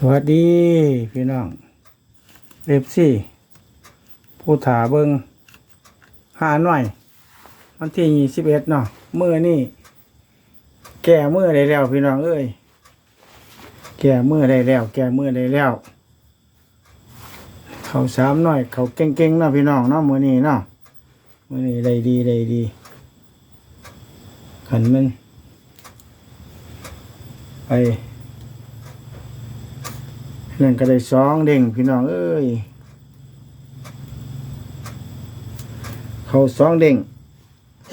สวัสดีพี่น้องเอฟซีผู้ถาเบิงหาหน่อย วันที่ยี่สิบเอ็ดเนาะเมื่อนี่แก่เมื่อได้แล้วพี่น้องเอ้ยแก่เมื่อได้แล้ว แก่เมื่อได้แล้ว เขาสามหน่อย เขาเก่งๆเนาะพี่น้องเนาะมื่อนี้เนาะเมื่อนี้ได้ดีได้ดีขันมันไป นั่นก็ได้สองเด้งพี่น้องเอ้ยเขาสองเด้ง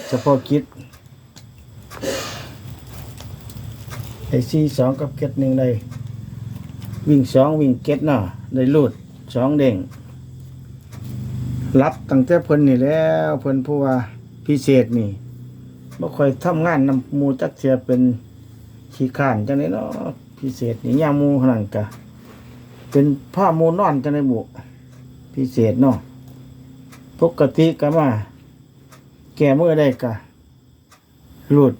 เฉพาะกิจไอซีสองกับเก็ดหนึ่งได้วิ่งสองวิ่งเก็ดเนาะได้ลูดสองเด้งรับตั้งแต่เพิ่นนี่แล้วเพิ่นผู้ว่าพิเศษนี่บ่ค่อยทำงานนำมูจักเสียเป็นขี้ข้านจังไดเนาะพิเศษนี่ยามมูขนาดกะ เป็นผ้าโมนอนจังในบุพิเศษเนาะปกติก็มา แก่เมื่อได้กะหลุด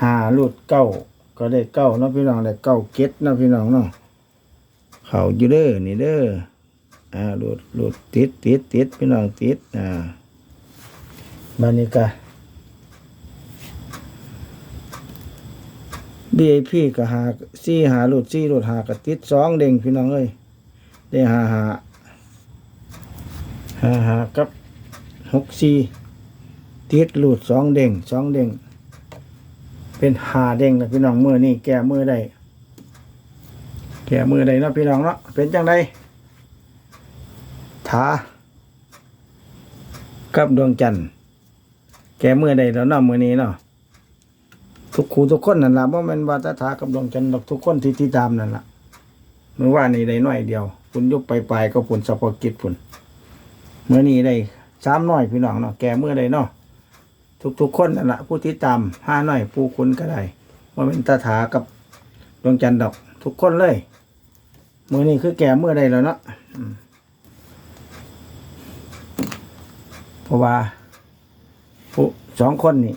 หาหลุดเก้าก็ได้เก้าเนาะพี่น้องได้เก้าเก็ดเนาะพี่น้องเนาะเขาอยู่เด้อนี่เด้ออ่าหลุดหลุดติดติดติดพี่น้องติดอ่าบานิกา DAP ก็หาซี่หาหลุดซี่หลุดหากระติดสองเด้งพี่น้องเอ้ยได้หาหาหาหากับหกซี่ติดหลุดสองเด้งสองเด้งเป็นหาเด้งนะพี่น้องมือนี่แก้มือได้แก้มือได้เนาะพี่น้องเนาะเป็นจังไดถากับดวงจันทร์แก้มือได้แล้วเนาะมือนี้เนาะ ทุกครูทุกคนนั่นละเพราะมันวาตถากับดวงจันทร์ดอกทุกคนที่ที่ตามนั่นละเมื่อว่านี่ได้น้อยเดียวคุณยกไปปลายก็ผลสปอกิจผลเมื่อนี้ได้สามน้อยพี่น้องเนาะแก่เมื่อใดเนาะทุกทุกๆคนนั่นละผู้ที่ตามห้าน้อยผู้คุณก็ได้ว่าเป็นตาถากับดวงจันทร์ดอก ทุกคนเลยเมื่อนี้คือแก่เมื่อใดแล้วเนาะเพราะว่าผู้สองคนนี่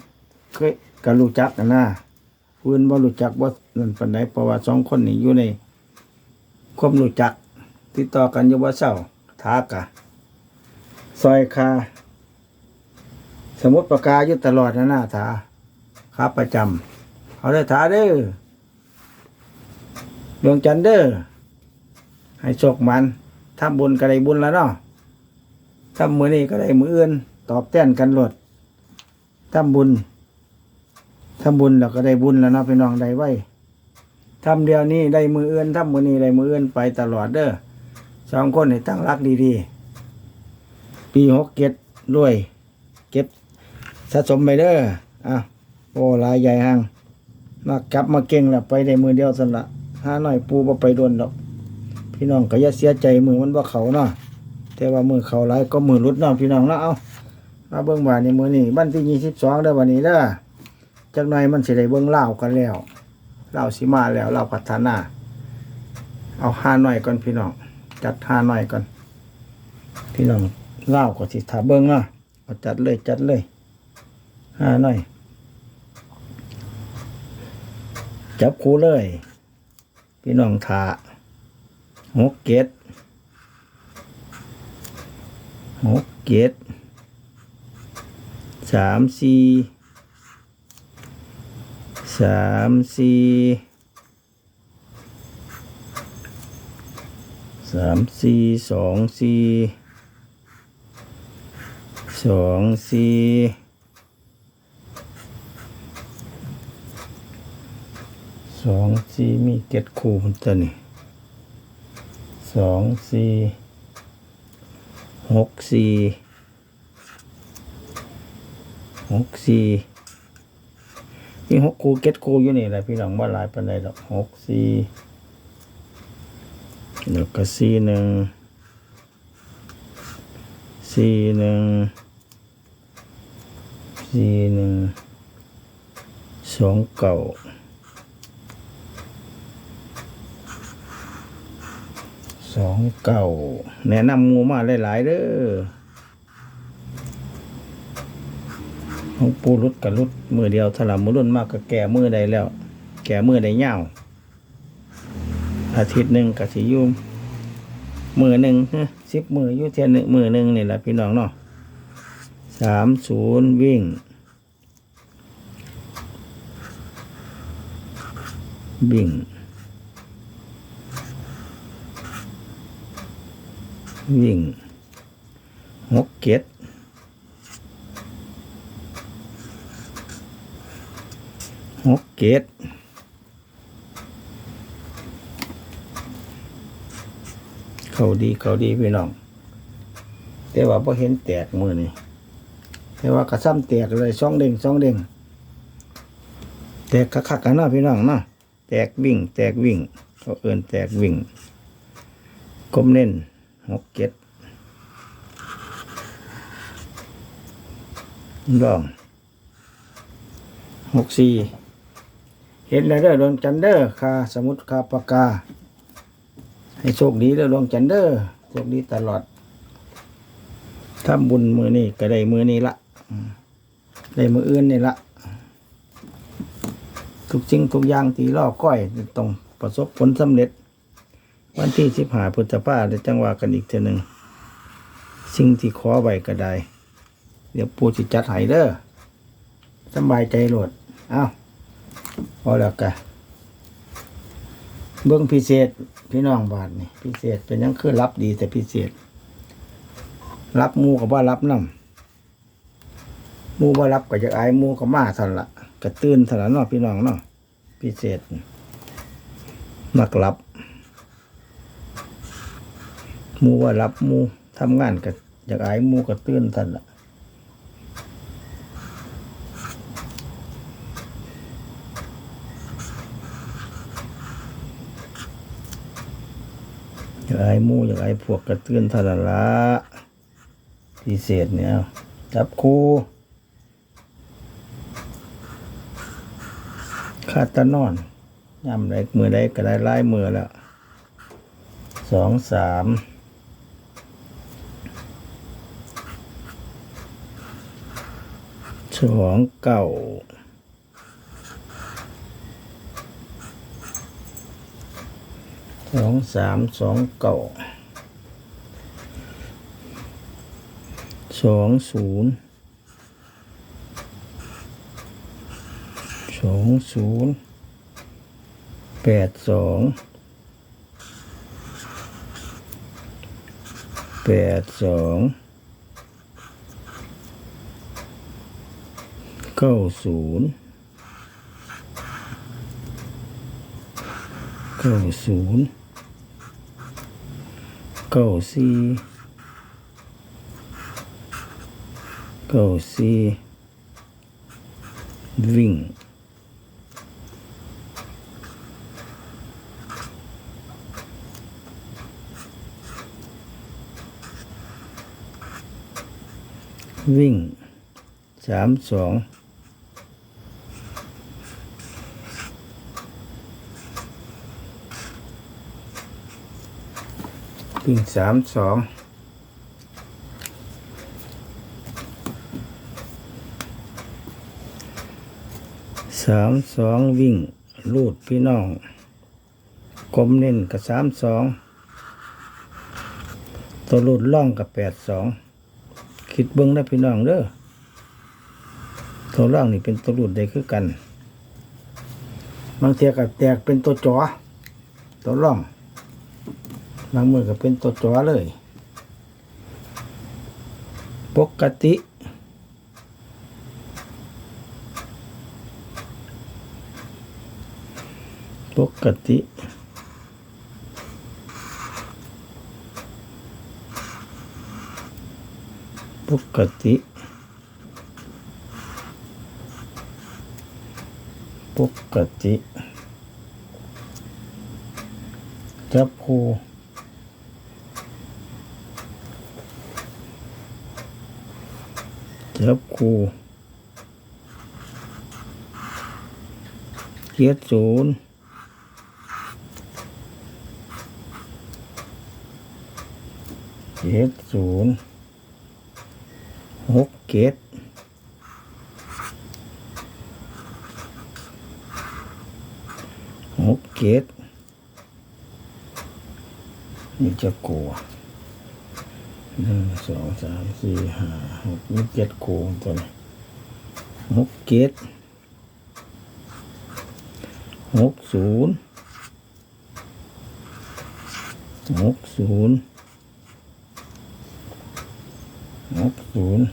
เคย ก็รู้จักกันนะพื้นบ่รู้จักว่านั่นปานใดเพราะว่าสองคนนี้อยู่ในความรู้จัก ติดต่อกันอยู่ว่าเศร้าทากะซอยคาสมุดประกาอยู่ตลอดนะหน้าถาคาประจำเอาได้ถาเด้อดวงจันเด้อให้โชคมันทำบุญก็ได้บุญแล้วเนาะทำมือนี้ก็ได้มืออื่น ตอบแทนกันโลดทำบุญ ทำบุญแล้วก็ได้บุญแล้วเนาะพี่น้องได้ไว้ทำเดียวนี้ได้มือเอื้อนทำมือนี้ได้มือเอื้อนไปตลอดเด้อสองคนให้ตั้งรักดีๆ ปีหกเก็ดด้วย เก็บสะสมไปเด้ออะโอ้ลายใหญ่ห่างมากลับมาเก่งแล้วไปได้มือเดียวสันละห้าหน่อยปูบ่ไปโดนดอก พี่น้องก็อย่าเสียใจมือมันว่าเขาเนาะแต่ว่ามือเขาหลายก็มือรุดเนาะพี่น้องเนาะเอามาเบิ่งบ่านในมือนี้บ้านที่ยี่สิบสองเด้อวันนี้เด้อ จักหน่อยมันสิได้เบิ่งเล่ากันแล้วเล่าสิมาแล้วเล่าพัฒนา เอาห้าหน่อยก่อนพี่น้องจัดห้าหน่อยก่อน พี่น้องเล่าก็สิถาเบิ่งเนาะจัดเลยจัดเลยห้าหน่อย จับคู่เลย พี่น้องถาหกเกตหกเกตสามสี่ สามสี่สามสี่สองสี่สองสี่สองสี่มีเก็ดคู่มันตัวนี่สองสี่หกสี่หกสี่ มีหกคูเก็ตคูอยู่นี่แหละพี่น้องว่าหลายปันใดดอกหกสี่แล้วก็สี่หนึ่งสี่หนึ่งสี่หนึ่งสองเก่าสองเก่าแนะนำหมูมาหลายๆเด้อ ของปูรุดกับรุดมือเดียวถลำมือรุ่นมากก็แก่มือใดแล้ว แก่มือใดเงาอาทิตย์หนึ่งกับสิอยูมือหนึ่งสิบมืออยู่เทียนหนึ่งมือหนึ่งนี่แหละพี่น้องเนาะสามศูนย์วิ่ง วิ่ง วิ่งหกเก็ด หกเก็ดเขาดีเขาดีพี่น้อง แต่ว่าพอเห็นแตกมือนี่แต่ว่ากระซ้ำแตกเลยสองเด้งสองเด้งแตกคักๆกันเนาะพี่น้องเนาะแตกวิ่ง แตกวิ่งเขาเอินแตกวิ่งกลมเน้นหกเก็ดลองหกสี่ เห็นแล้วเด้อดวงจันเด้อค่าสมุดคาปากกา ให้โชคดีเด้อดวงจันเด้อโชคดีตลอดทำบุญมือนี้ก็ได้มือนี้ละได้มืออื่นนี่ละทุกสิ่งทุกอย่างที่รอก้อยต้องประสบผลสำเร็จ วันที่สิบหาพฤษภาได้จังหวะกันอีกเทีหนึ่งสิ่งที่ขอไว้ก็ได้ เดี๋ยวปูจิจัดให้เด้อสบายใจโหลดเอ้า พอแล้วกันเบื้องพิเศษพี่น้องบาทนี่พิเศษเป็นยังคือรับดีแต่พิเศษ รับมูกับว่ารับน้ำมูว่ารับก็จะอายมูก็มาทันละกระตื้นทันละนาะพี่น้องเนาะพิเศษมักรับมูว่ารับมูทำงานกับอยากอายมูก็ตื้นทันละ อยากอายหมูอยากอายพวกกระตื้นทันละละพิเศษเนี่ยจับคู่คาดตะนอนย่ำไรมือได้ก็ได้ไล่มือแล้วสองสามสองเก้า สองสามสองเก้าสองศูนย์สองศูนย์แปดสองแปดสองเก้าศูนย์เก้าศูนย์ เก้าสี่เก้าสี่วิ่งวิ่งสามสอง วิ่งสามสองสามสองวิ่งลูดพี่น้องกลมเน้นกับสามสองตัวลูดล่องกับแปดสองคิดเบิ้งนะพี่น้องเด้อตัวร่างนี่เป็นตัวลุดได้คือกัน บางเทียก็แตกเป็นตัวจอตัวร่อง บางมือก็เป็นตัวจอเลย ปกติ ปกติปกติปกติจับคู่ จับคู่เจ็ดศูนย์เจ็ดศูนย์หกเกตหกเกตนี่จะกลัว หนึ่งสองสามสี่ห้าหกนี่เจ็ดกูตัวนี้หกเจ็ดหกศูนย์หกศูนย์หกศูนย์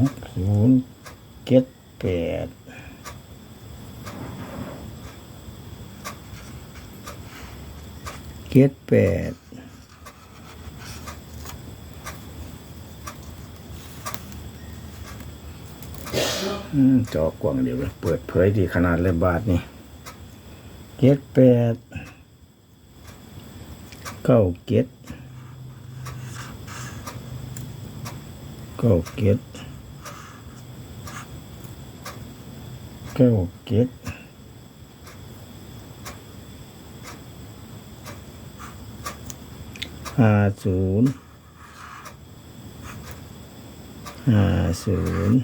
หกศูนย์เจ็ดแปด เจ็ดแปดจอกว้างเดี๋ยวเปิดเผยดีขนาดเลยบาทนี่เจ็ดแปดเก้าเจ็ดเก้าเจ็ดเก้าเจ็ด ห้าศูนย์ห้าศูนย์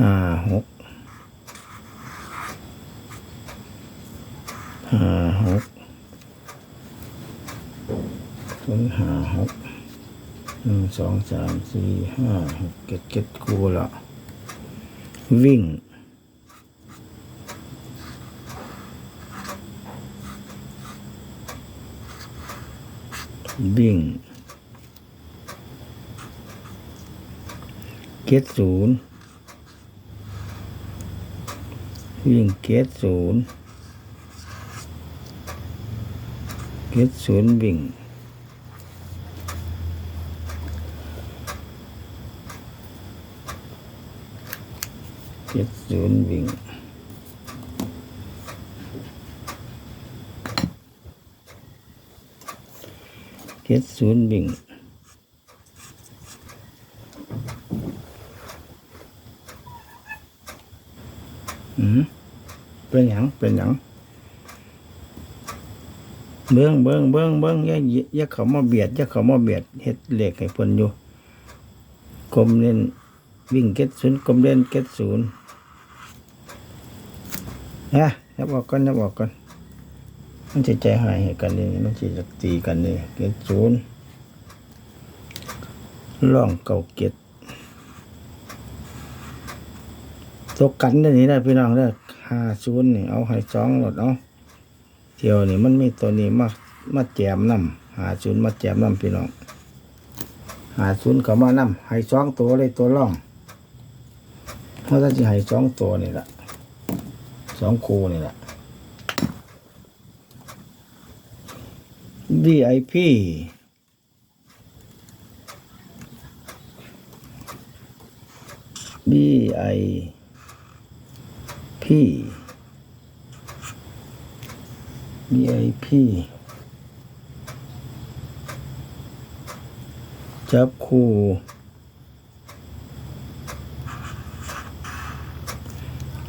ห้าหกห้าหกศูนย์ห้าหกหนึ่งสองสามสี่ห้าหกเจ็ดเจ็ดคู่ละวิ่ง วิ่งเกตศูนย์วิ่งเกตศูนย์เกตศูนย์วิ่งเกตศูนย์วิ่ง จ็ดศูนย์บิ่งอืมเป็นหยังเป็นหยังเบิ้งเบิ้งเบิ้งเบิ้งอย่าอย่าเขามาเบียดย่าเขามาเบียดเฮ็ดเลขให้เพิ่นอยู่กลมเล่นวิ่งเก็ดศูนย์กลมเล่นเก็ดศูนย์นะนับออกก่อนนับออกก่อน มันจะใจหายให้กันนี่มันจะตีกันนี่เกตศูนย์ล่องเก่าเกตตกกันเดี๋ยวนี้ได้พี่น้องเด้ห้าศูนย์นี่เอาให้สองหลดเอาเที่ยวนี่มันมีตัวนี้มามาแจมนำหาศูนย์มาแจมนำพี่น้องหาศูนย์เขามานำให้สองตัวเลยตัวล่องเพราะถ้าจะให้สองตัวนี่แหละสองคูนี่แหละ VIP BIP BIP จับคู่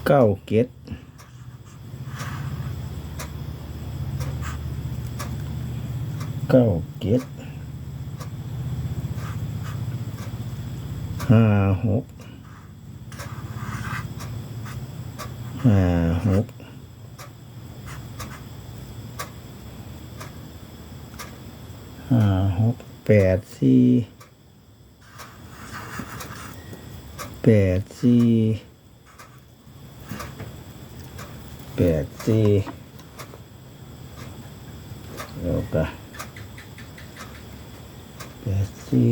เก้าเกต เก้าเจ็ดห้าหกห้าหกห้าหกแปดสี่แปดสี่แปดสี่แล้วก็ แปดสี่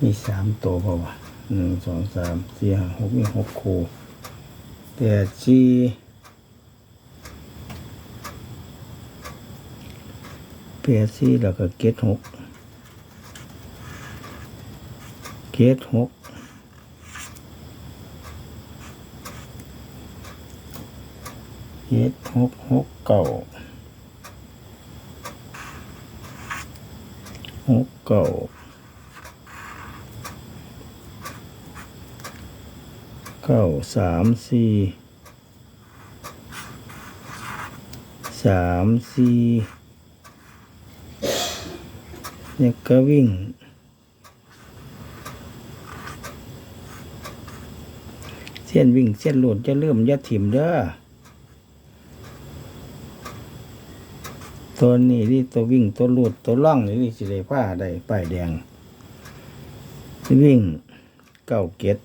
มีสามตัวเปล่าวะหนึ่งสองสามสี่ห้าหกมีหกคู่แปดสี่แปดสี่แล้วก็เกตหกเกตหกเกตหกหกเก้า หกเก้าเก้าสามสี่สามสี่เนี่ยก็วิ่งเส้นวิ่งเส้นหลุดจะเริ่มยะถิ่มเด้อ ตัวนี้นี่ตัววิ่งตัวลุดตัวล่องนี่สิได้ผ้าได้ป้ายแดงวิ่งเก้าเก็ด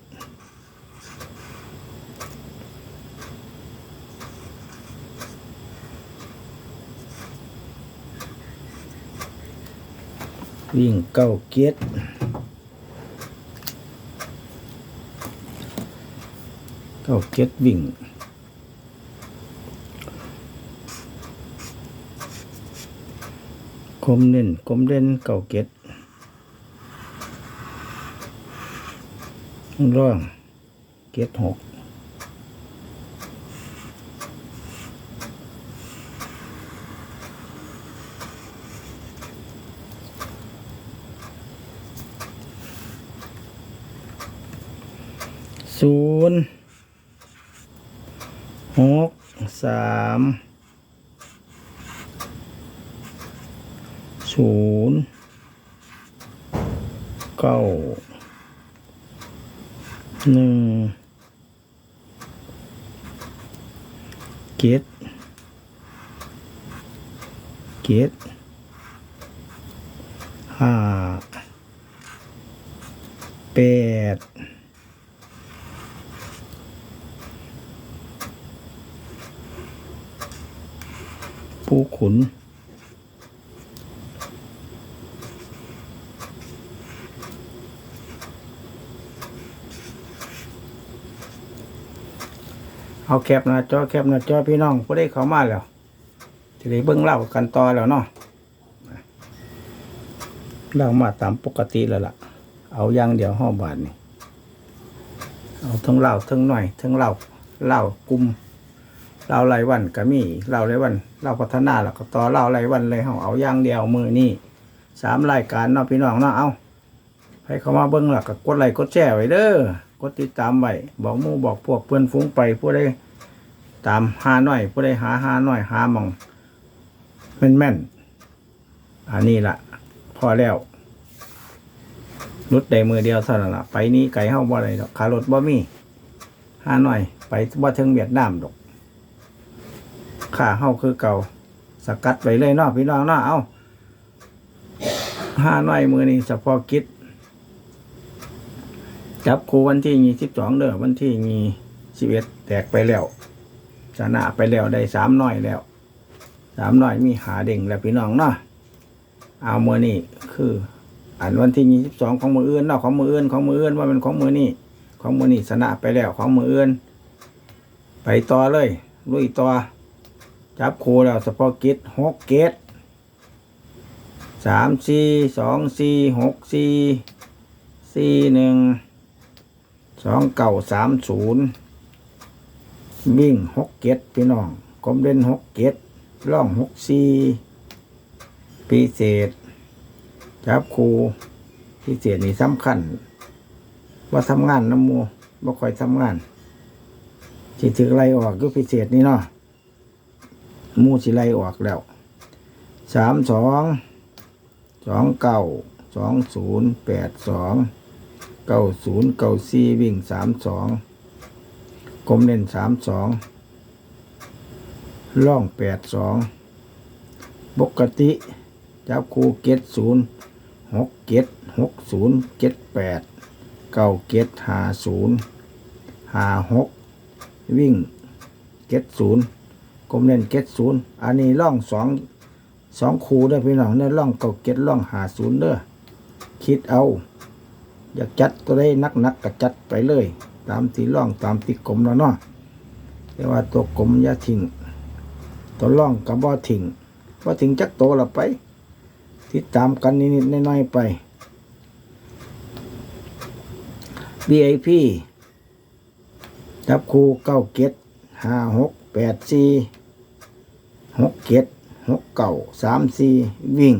วิ่งเก้าเก็ดเก้าเก็ดวิ่ง คมเน้นคมเด่นเก้าเก็ดร่องเก็ดหกศูนย์หกสาม ศูนย์เก้าหนึ่งเกตเกตห้าแปดผู้ขุน เอาแคปหน้าจอแคปหน้าจอพี่น้องผู้ได้เข้ามาแล้วจะได้เบิ่งเล่ากันต่อแล้วเนาะเล่ามาตามปกติแล้วล่ะ เอาอย่างเดียวห้อบาทนี่เอาทั้งเล่าทั้งหน่อยทั้งเล่าเล่ากลุ่มเล่าไรวันก็มีเล่าไรวันเล่าพัฒนาแล้วก็ต่อเล่าไรวันเลยเฮาเอาอย่างเดียวมือนี่สามรายการเนาะพี่น้องเนาะเอาให้เขามาเบิ่งแล้วก็กดไลค์กดแชร์ไว้เด้อ กดติดตามไว้บอกมู่บอกพวกเพื่อนฟุ้งไปผู้ใดตามหาหน่อยผู้ใดหาหาหน่อยหาหมองแม่นแม่นอันนี้ละพอแล้วรุดได้มือเดียวเท่นั้นละไปนี้ไก่เฮาบ่อะได้ดอกขารถบ่มีหาหน่อย ไปบ่ถึงเวียดนามดอกค่าเฮาคือเก่าสกัดไว้เลยเนาะพี่น้องเนาะเอาหาหน่อยมือนี้เฉพาะกิจ จับครูวันที่ยี่สิบสองเด้อวันที่ยี่สิบเอ็ดแตกไปแล้วชนะไปแล้วได้สามน้อยแล้วสามน้อยมีหาเด่งแล้วพี่น้องเนาะเอามือนี่คืออันวันที่ยี่สิบสองของมืออื่นเนาะของมืออื่นของมืออื่นว่าเป็นของมือนี่ของมือนี่ชนะไปแล้วของมืออื่น ไปต่อเลยลุยต่อจับครูแล้วสปอกิตหกเกตสามสี่สองสี่หกสี่สี่หนึ่ง สองเก่าสามศูนย์วิ่งหกเก็ดพี่น้องกลมเด่นหกเก็ดล่องหกสี่พิเศษ จับครูพิเศษนี่สำคัญ ว่าทำงานน้ำมูบ่ค่อยทำงานสิถือไล่ออกก็พิเศษนี่เนาะมูสิไล่ออกแล้วสามสองสองเก้าสองศูนย์แปดสอง เก้าศูนย์เก้าสี่วิ่งสามสองกลมเล่นสามสองล่องแปดสองปกติจับคูเก็ตศูนย์หกเก็ตหกศูนย์เก็ตแปดเก้าเก็ตหาศูนย์หาหกวิ่งเก็ตศูนย์กลมเล่นเก็ตศูนย์อันนี้ล่องสองสองคูเด้อพี่น้องเนี่ยล่องเก้าเก็ตล่องหาศูนย์เด้อคิดเอา อยากจัดตัวได้นักนักก็จัดไปเลย ตามที่ร่องตามที่กลมแล้วเนาะแต่ว่าตัวกลมอย่าทิ้งตัวร่องกับบ่ทิ้งบ่ทิ้งจักโตละไปติดตามกันนิดๆน้อยๆไป BIP จับคูเก้าเก็ดห้าหกแปดสี่หกเก็ดหกเก้าสามสี่วิ่ง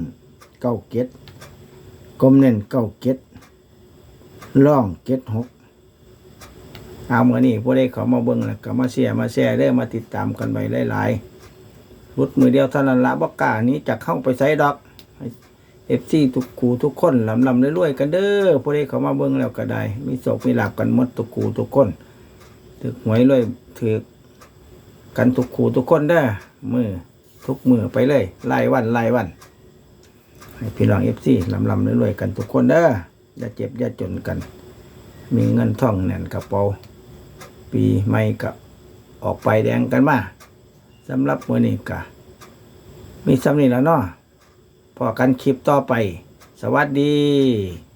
เก้าเก็ดกลมเน้นเก้าเก็ด ล่องเก็ดหกเอาเมื่อนี้ผู้ใดเขามาเบิ่งแล้วก็มาเสียมาแชร์ได้มาติดตามกันไปหลายๆรุดมือเดียวเท่านั้นละบักกานี้จะเข้าไปใส่ดอกเอฟซีทุกคูทุกคนลำลำรวยๆกันเด้อผู้ใดเขามาเบิ่งแล้วก็ได้ มีโศกมีหลับกันมดทุกคูทุกคนถือหวยเลยถือกันทุกขู่ทุกคนเด้อมือทุกมือไปเลยไล่วันไล่วันให้พี่น้องเอฟซีลำลำรวยๆกันทุกคนเด้อ อย่าเจ็บอย่าจนกัน มีเงินท่องแน่นกระเป๋าปีใหม่กับออกไปแดงกันมาสำหรับมือนี้กะ มีสำนีแล้วเนาะพอกันคลิปต่อไป สวัสดี